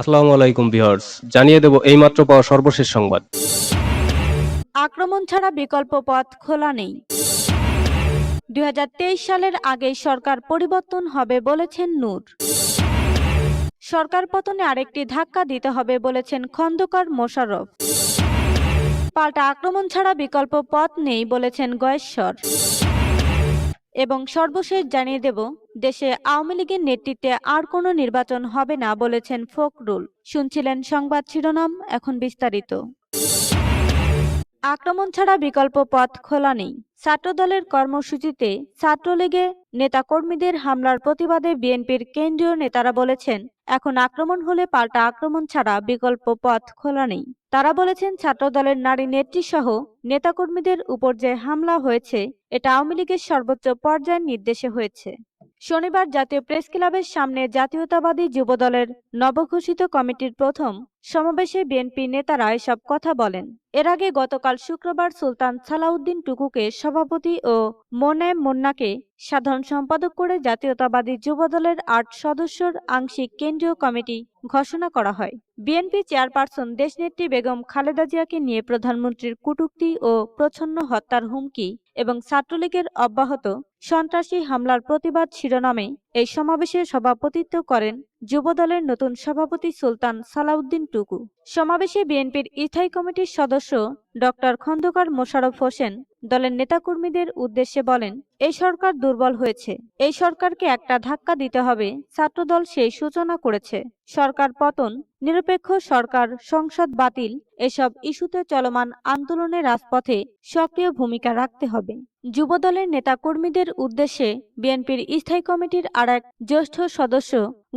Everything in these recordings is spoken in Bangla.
আসসালামু আলাইকুম ভিউয়ার্স, জানিয়ে দেব এইমাত্র পাওয়া সর্বশেষ সংবাদ। আক্রমণ ছাড়া বিকল্প পথ খোলা নেই। দু হাজার তেইশ সালের আগেই সরকার পরিবর্তন হবে বলেছেন নূর। সরকার পতনে আরেকটি ধাক্কা দিতে হবে বলেছেন খন্দকার মোশাররফ। পাল্টা আক্রমণ ছাড়া বিকল্প পথ নেই বলেছেন গয়েশ্বর। এবং সর্বশেষ জানিয়ে দেব, দেশে আওয়ামী লীগের নেতৃত্বে আর কোনো নির্বাচন হবে না বলেছেন ফখরুল। শুনছিলেন সংবাদ শিরোনাম, এখন বিস্তারিত। আক্রমণ ছাড়া বিকল্প পথ খোলা নেই। ছাত্রদলের কর্মসূচিতে ছাত্রলীগে নেতাকর্মীদের হামলার প্রতিবাদে বিএনপির কেন্দ্রীয় নেতারা বলেছেন, এখন আক্রমণ হলে পাল্টা আক্রমণ ছাড়া বিকল্প পথ খোলা নেই। তারা বলেছেন, ছাত্রদলের নারী নেত্রী সহ নেতাকর্মীদের উপর যে হামলা হয়েছে, এটা আওয়ামী লীগের সর্বোচ্চ পর্যায়ের নির্দেশে হয়েছে। শনিবার জাতীয় প্রেস ক্লাবের সামনে জাতীয়তাবাদী যুবদলের নবঘোষিত কমিটির প্রথম সমাবেশে বিএনপি নেতারা এসব কথা বলেন। এর আগে গতকাল শুক্রবার সুলতান সালাউদ্দিন টুকুকে সভাপতি ও মোনায়েম মুন্নাকে সাধারণ সম্পাদক করে জাতীয়তাবাদী যুবদলের আট সদস্যর আংশিক কেন্দ্রীয় কমিটি ঘোষণা করা হয়। বিএনপি চেয়ারপারসন দেশনেত্রী বেগম খালেদা জিয়াকে নিয়ে প্রধানমন্ত্রীর কটূক্তি ও প্রচ্ছন্ন হত্যার হুমকি এবং ছাত্রলীগের অব্যাহত সন্ত্রাসী হামলার প্রতিবাদ শিরোনামে এই সমাবেশে সভাপতিত্ব করেন যুবদলের নতুন সভাপতি সুলতান সালাউদ্দিন টুকু। সমাবেশে বিএনপির স্থায়ী কমিটির সদস্য ডক্টর খন্দকার মোশাররফ হোসেন দলের নেতাকর্মীদের উদ্দেশ্যে বলেন, এই সরকার দুর্বল হয়েছে। এই সরকারকে একটা ধাক্কা দিতে হবে। ছাত্রদল সেই সূচনা করেছে। সরকার পতন, নিরপেক্ষ সরকার, সংসদ বাতিল, এসব ইস্যুতে চলমান আন্দোলনের রাজপথে সক্রিয় ভূমিকা রাখতে হবে। যুবদলের নেতাকর্মীদের উদ্দেশ্যে বিএনপির স্থায়ী কমিটির আর এক জ্যেষ্ঠ সদস্য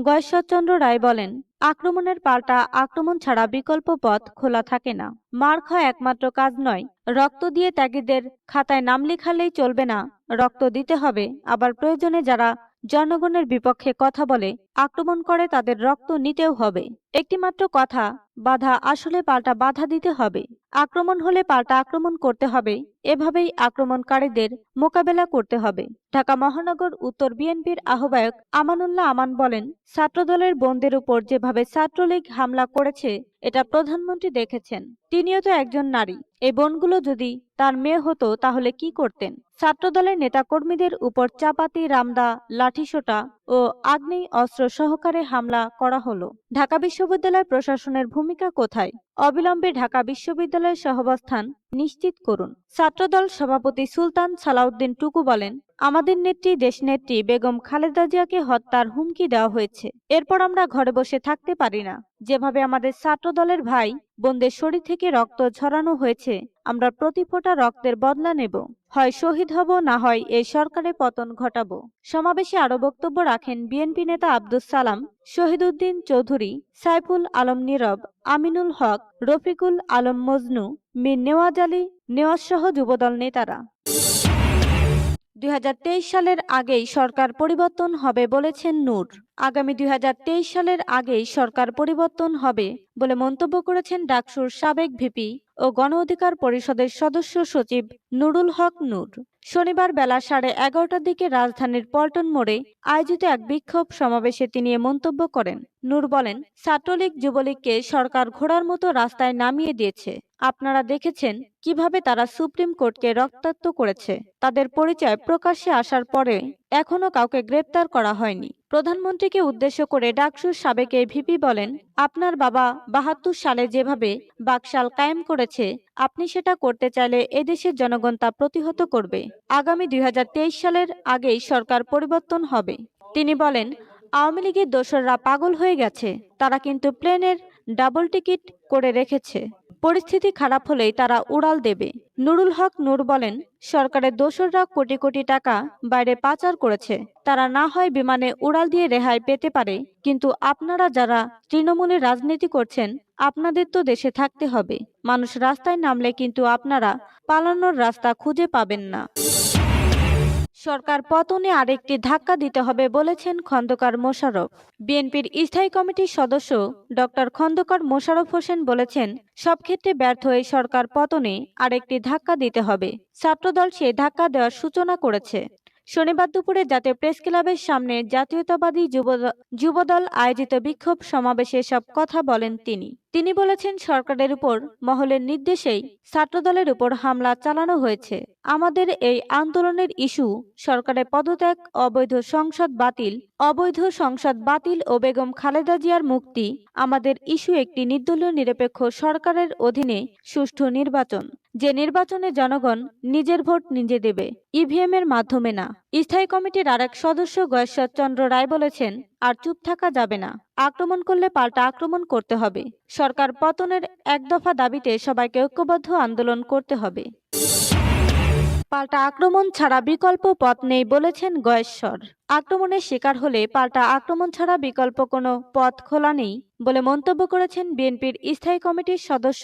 গয়েশ্বরচন্দ্র রায় বলেন আক্রমণের পাল্টা আক্রমণ ছাড়া বিকল্প পথ খোলা থাকে না। মার খাওয়া একমাত্র কাজ নয়, রক্ত দিয়ে ত্যাগীদের খাতায় নাম লেখালেই চলবে না। রক্ত দিতে হবে, আবার প্রয়োজনে যারা জনগণের বিপক্ষে কথা বলে আক্রমণ করে তাদের রক্ত নিতেও হবে। একটিমাত্র কথা, বাধা আসলে পাল্টা বাধা দিতে হবে। আক্রমণ হলে পাল্টা আক্রমণ করতে হবে। এভাবেই আক্রমণকারীদের মোকাবেলা করতে হবে। ঢাকা মহানগর উত্তর বিএনপির আহ্বায়ক আমানুল্লাহ আমান বলেন, ছাত্রদলের বোনদের উপর যেভাবে ছাত্রলীগ হামলা করেছে, এটা প্রধানমন্ত্রী দেখেছেন। তিনিও তো একজন নারী। এই বনগুলো যদি তার মেয়ে হতো, তাহলে কি করতেন? ছাত্রদলের নেতাকর্মীদের উপর চাপাতি, রামদা, লাঠিসোটা ও আগ্নেয় অস্ত্র সহকারে হামলা করা হলো। ঢাকা বিশ্ববিদ্যালয় প্রশাসনের ভূমিকা কোথায়? অবিলম্বে ঢাকা বিশ্ববিদ্যালয়ের সহাবস্থান নিশ্চিত করুন। ছাত্রদল সভাপতি সুলতান সালাউদ্দিন টুকু বলেন, আমাদের নেত্রী, দেশনেত্রী বেগম খালেদা জিয়াকে হত্যার হুমকি দেওয়া হয়েছে। এরপর আমরা ঘরে বসে থাকতে পারি না। যেভাবে আমাদের ছাত্রদলের ভাই, বোনদের শরীর থেকে রক্ত ঝরানো হয়েছে আমরা প্রতি ফোঁটা রক্তের বদলা নেব। হয় শহীদ হব, না হয় এই সরকারের পতন ঘটাব। সমাবেশে আরও বক্তব্য রাখেন বিএনপি নেতা আব্দুস সালাম, শহীদুদ্দিন চৌধুরী, সাইফুল আলম নীরব, আমিনুল হক, রফিকুল আলম মজনু, মীর নেওয়াজ আলী, নেওয়াজ সহ যুবদল নেতারা। দুই হাজার তেইশ সালের আগেই সরকার পরিবর্তন হবে বলেছেন নূর। আগামী দুই হাজার তেইশ সালের আগেই সরকার পরিবর্তন হবে বলে মন্তব্য করেছেন ডাকসুর সাবেক ভিপি ও গণ অধিকার পরিষদের সদস্য সচিব নুরুল হক নূর। শনিবার বেলা সাড়ে এগারোটার দিকে রাজধানীর পল্টন মোড়ে আয়োজিত এক বিক্ষোভ সমাবেশে তিনি এ মন্তব্য করেন। নূর বলেন, ছাত্রলীগ যুবলীগকে সরকার ঘোড়ার মতো রাস্তায় নামিয়ে দিয়েছে। আপনারা দেখেছেন কীভাবে তারা সুপ্রিম কোর্টকে রক্তাক্ত করেছে। তাদের পরিচয় প্রকাশ্যে আসার পরে এখনও কাউকে গ্রেপ্তার করা হয়নি। প্রধানমন্ত্রীকে উদ্দেশ্য করে ডাকসুর সাবেক ভিপি বলেন, আপনার বাবা বাহাত্তর সালে যেভাবে বাকশাল কায়েম করেছে, আপনি সেটা করতে চাইলে এদেশের জনগণ তা প্রতিহত করবে। আগামী দুই হাজার তেইশ সালের আগেই সরকার পরিবর্তন হবে। তিনি বলেন, আওয়ামী লীগের দোসররা পাগল হয়ে গেছে। তারা কিন্তু প্লেনের ডাবল টিকিট করে রেখেছে। পরিস্থিতি খারাপ হলেই তারা উড়াল দেবে। নুরুল হক নূর বলেন, সরকারের দোসররা কোটি কোটি টাকা বাইরে পাচার করেছে। তারা না হয় বিমানে উড়াল দিয়ে রেহাই পেতে পারে, কিন্তু আপনারা যারা তৃণমূলের রাজনীতি করছেন, আপনাদের তো দেশে থাকতে হবে। মানুষ রাস্তায় নামলে কিন্তু আপনারা পালানোর রাস্তা খুঁজে পাবেন না। সরকার পতনে আরেকটি ধাক্কা দিতে হবে বলেছেন খন্দকার মোশারফ বিএনপির স্থায়ী কমিটির সদস্য ডক্টর খন্দকার মোশারফ হোসেন বলেছেন, সব ক্ষেত্রে ব্যর্থ হয়ে সরকার পতনে আরেকটি ধাক্কা দিতে হবে। ছাত্রদল সেই ধাক্কা দেওয়ার সূচনা করেছে। শনিবার দুপুরে জাতীয় প্রেস ক্লাবের সামনে জাতীয়তাবাদী যুব- যুবদল আয়োজিত বিক্ষোভ সমাবেশে সব কথা বলেন তিনি। তিনি বলেছেন, সরকারের উপর মহলের নির্দেশেই ছাত্রদলের উপর হামলা চালানো হয়েছে। আমাদের এই আন্দোলনের ইস্যু সরকারের পদত্যাগ, অবৈধ সংসদ বাতিল, অবৈধ সংসদ বাতিল ও বেগম খালেদা জিয়ার মুক্তি, আমাদের ইস্যু একটি নির্দলীয় নিরপেক্ষ সরকারের অধীনে সুষ্ঠু নির্বাচন। যে নির্বাচনে জনগণ নিজের ভোট নিজে দেবে ইভিএম এর মাধ্যমে না। স্থায়ী কমিটির আরেক সদস্য গয়েশ্বর চন্দ্র রায় বলেছেন, আর চুপ থাকা যাবে না। আক্রমণ করলে পাল্টা আক্রমণ করতে হবে। সরকার পতনের এক দফা দাবিতে সবাইকে ঐক্যবদ্ধ আন্দোলন করতে হবে। পাল্টা আক্রমণ ছাড়া বিকল্প পথ নেই বলেছেন গয়েশ্বর। আক্রমণের শিকার হলে পাল্টা আক্রমণ ছাড়া বিকল্প কোনো পথ খোলা নেই বলে মন্তব্য করেছেন বিএনপির স্থায়ী কমিটির সদস্য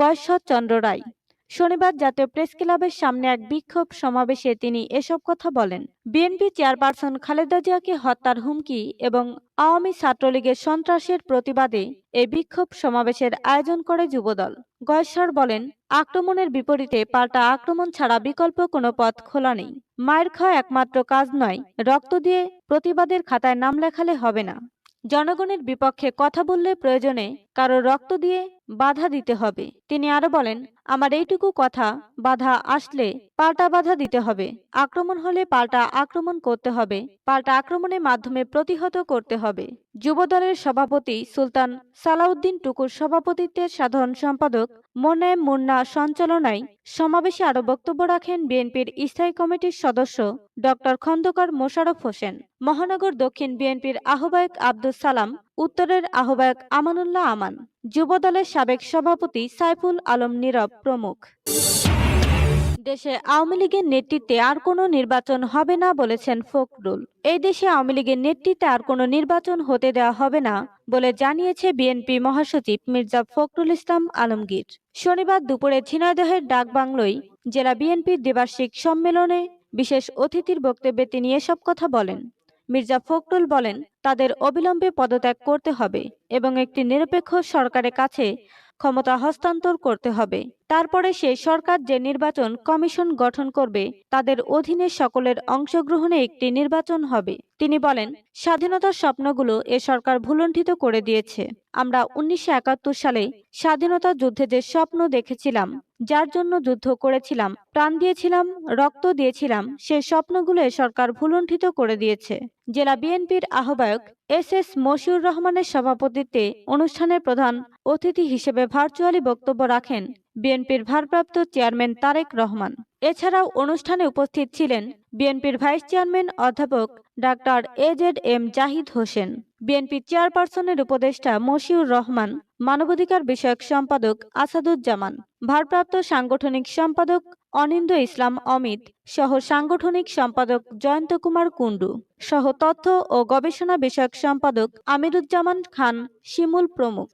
গয়েশ্বর চন্দ্র রায়। শনিবার জাতীয় প্রেস ক্লাবের সামনে এক বিক্ষোভ সমাবেশে তিনি এসব কথা বলেন। বিএনপি চেয়ারপারসন খালেদা জিয়াকে হত্যার হুমকি এবং আওয়ামী ছাত্রলীগের সন্ত্রাসের প্রতিবাদে এই বিক্ষোভ সমাবেশের আয়োজন করে যুবদল। গয়েশ্বর বলেন, আক্রমণের বিপরীতে পাল্টা আক্রমণ ছাড়া বিকল্প কোনো পথ খোলা নেই। মায়ের খাওয়া একমাত্র কাজ নয়, রক্ত দিয়ে প্রতিবাদের খাতায় নাম লেখালে হবে না। জনগণের বিপক্ষে কথা বললে প্রয়োজনে কারও রক্ত দিয়ে বাধা দিতে হবে। তিনি আরও বলেন, আমার এইটুকু কথা, বাধা আসলে পাল্টা বাধা দিতে হবে। আক্রমণ হলে পাল্টা আক্রমণ করতে হবে। পাল্টা আক্রমণের মাধ্যমে প্রতিহত করতে হবে। যুবদলের সভাপতি সুলতান সালাউদ্দিন টুকুর সভাপতিত্বের সাধারণ সম্পাদক মোনায়েম মুন্না সঞ্চালনায় সমাবেশে আরও বক্তব্য রাখেন বিএনপির স্থায়ী কমিটির সদস্য ডক্টর খন্দকার মোশাররফ হোসেন। মহানগর দক্ষিণ বিএনপির আহ্বায়ক আব্দুল সালাম, উত্তরের আহ্বায়ক আমানুল্লাহ আমান। যুবদলের সাবেক সভাপতি সাইফুল আলম নীরব প্রমুখ। দেশে আওয়ামী লীগের নেতৃত্বে আর কোনো নির্বাচন হবে না বলেছেন ফখরুল। এই দেশে আওয়ামী লীগের নেতৃত্বে আর কোনো নির্বাচন হতে দেওয়া হবে না বলে জানিয়েছে বিএনপি মহাসচিব মির্জা ফখরুল ইসলাম আলমগীর। শনিবার দুপুরে ঝিনাইদহের ডাকবাংলোয় জেলা বিএনপির দ্বিবার্ষিক সম্মেলনে বিশেষ অতিথির বক্তব্যে তিনি এসব কথা বলেন। মির্জা ফখরুল বলেন, তাদের অবিলম্বে পদত্যাগ করতে হবে এবং একটি নিরপেক্ষ সরকারের কাছে ক্ষমতা হস্তান্তর করতে হবে। তারপরে সেই সরকার যে নির্বাচন কমিশন গঠন করবে, তাদের অধীনে সকলের অংশগ্রহণে একটি নির্বাচন হবে। তিনি বলেন স্বাধীনতার স্বপ্নগুলো এ সরকার ভুলণ্ঠিত করে দিয়েছে। আমরা উনিশশো একাত্তর সালে স্বাধীনতা যুদ্ধে যে স্বপ্ন দেখেছিলাম, যার জন্য যুদ্ধ করেছিলাম, প্রাণ দিয়েছিলাম, রক্ত দিয়েছিলাম, সে স্বপ্নগুলো এ সরকার ভুলণ্ঠিত করে দিয়েছে। জেলা বিএনপির আহ্বায়ক এস এস মশিউর রহমানের সভাপতিত্বে অনুষ্ঠানের প্রধান অতিথি হিসেবে ভার্চুয়ালি বক্তব্য রাখেন বিএনপির ভারপ্রাপ্ত চেয়ারম্যান তারেক রহমান। এছাড়াও অনুষ্ঠানে উপস্থিত ছিলেন বিএনপির ভাইস চেয়ারম্যান অধ্যাপক doctor A Z M Zahid Hossain. BNP চেয়ারপারসনের উপদেষ্টা মশিউর রহমান, মানবাধিকার বিষয়ক সম্পাদক আসাদুজ্জামান, ভারপ্রাপ্ত সাংগঠনিক সম্পাদক অনিন্দ ইসলাম অমিত সহ সাংগঠনিক সম্পাদক জয়ন্ত কুমার কুণ্ডু সহ তথ্য ও গবেষণা বিষয়ক সম্পাদক আমিরুজ্জামান খান শিমুল প্রমুখ।